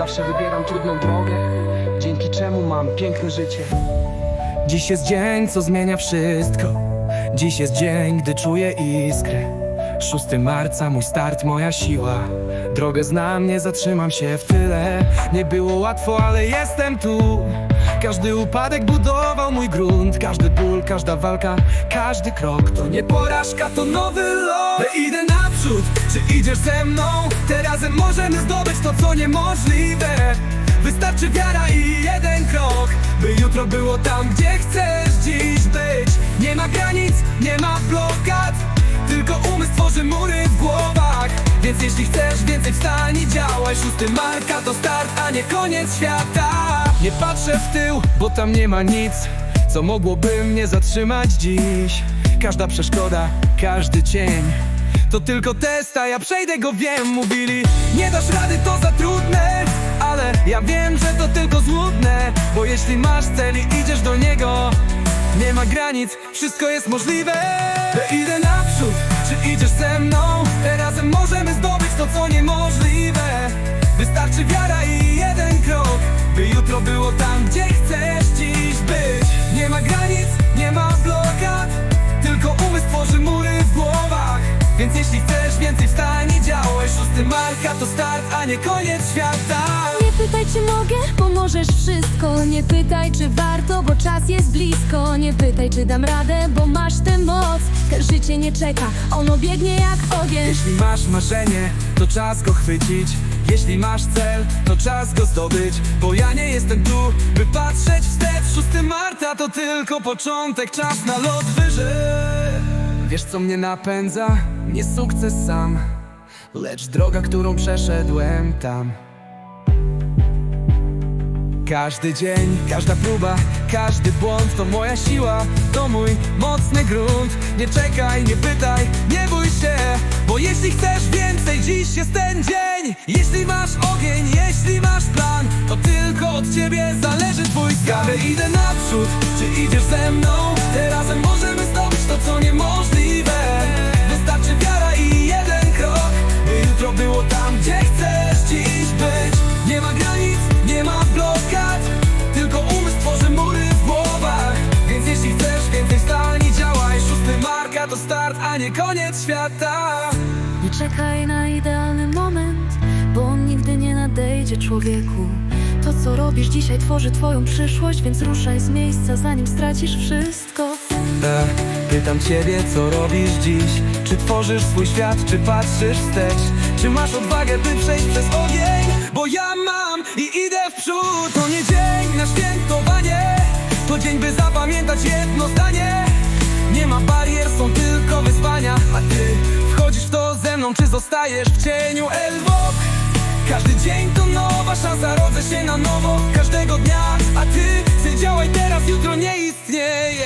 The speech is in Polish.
Zawsze wybieram trudną drogę. Dzięki czemu mam piękne życie. Dziś jest dzień, co zmienia wszystko. Dziś jest dzień, gdy czuję iskrę. 6 marca, mój start, moja siła. Drogę znam, nie zatrzymam się w tyle. Nie było łatwo, ale jestem tu Każdy upadek budował mój grunt. Każdy ból, każda walka, każdy krok. To nie porażka, to nowy lot. Idę naprzód, czy idziesz ze mną? Teraz możemy zdobyć to, co niemożliwe. Wystarczy wiara i jeden krok By jutro było tam, gdzie chcesz dziś być. Nie ma granic, nie ma blokad Tylko umysł tworzy mury w głowach. Więc jeśli chcesz więcej wstań i działaj. Szósty marka to start, a nie koniec świata Nie patrzę w tył, bo tam nie ma nic Co mogłoby mnie zatrzymać dziś. Każda przeszkoda, każdy cień to tylko test, a ja przejdę go, wiem Mówili, nie dasz rady, to za trudne Ale ja wiem, że to tylko złudne Bo jeśli masz cel i idziesz do niego Nie ma granic, wszystko jest możliwe. Idę naprzód, czy idziesz ze mną? Razem możemy zdobyć to, co niemożliwe marka to start, a nie koniec świata. Nie pytaj czy mogę, bo możesz wszystko. Nie pytaj czy warto, bo czas jest blisko. Nie pytaj czy dam radę, bo masz tę moc. Życie nie czeka, ono biegnie jak ogień. Jeśli masz marzenie, to czas go chwycić. Jeśli masz cel, to czas go zdobyć. Bo ja nie jestem tu, by patrzeć wstecz. 6 marca to tylko początek, czas na lot wyżej. Wiesz co mnie napędza? Nie sukces sam Lecz droga, którą przeszedłem tam każdy dzień, każda próba, każdy błąd to moja siła, to mój mocny grunt. Nie czekaj, nie pytaj, nie bój się, bo jeśli chcesz więcej, dziś jest ten dzień. Jeśli masz ogień, jeśli masz plan, to tylko od ciebie zależy twój skan. idę naprzód, czy idziesz ze było tam, gdzie chcesz dziś być. Nie ma granic, nie ma blokad Tylko umysł tworzy mury w głowach Więc jeśli chcesz więcej wstań i działaj Szósty marka to start, a nie koniec świata Nie czekaj na idealny moment, bo on nigdy nie nadejdzie człowieku. To co robisz dzisiaj tworzy twoją przyszłość, więc ruszaj z miejsca zanim stracisz wszystko. e, Pytam ciebie, co robisz dziś Czy tworzysz swój świat, czy patrzysz wstecz czy masz odwagę, by przejść przez ogień? Bo ja mam i idę w przód. To nie dzień na świętowanie. To dzień, by zapamiętać jedno zdanie. Nie ma barier, są tylko wyzwania. A ty wchodzisz w to ze mną, czy zostajesz w cieniu? Elwok Każdy dzień to nowa szansa, rodzę się na nowo Każdego dnia, a ty, ty działaj teraz, jutro nie istnieje.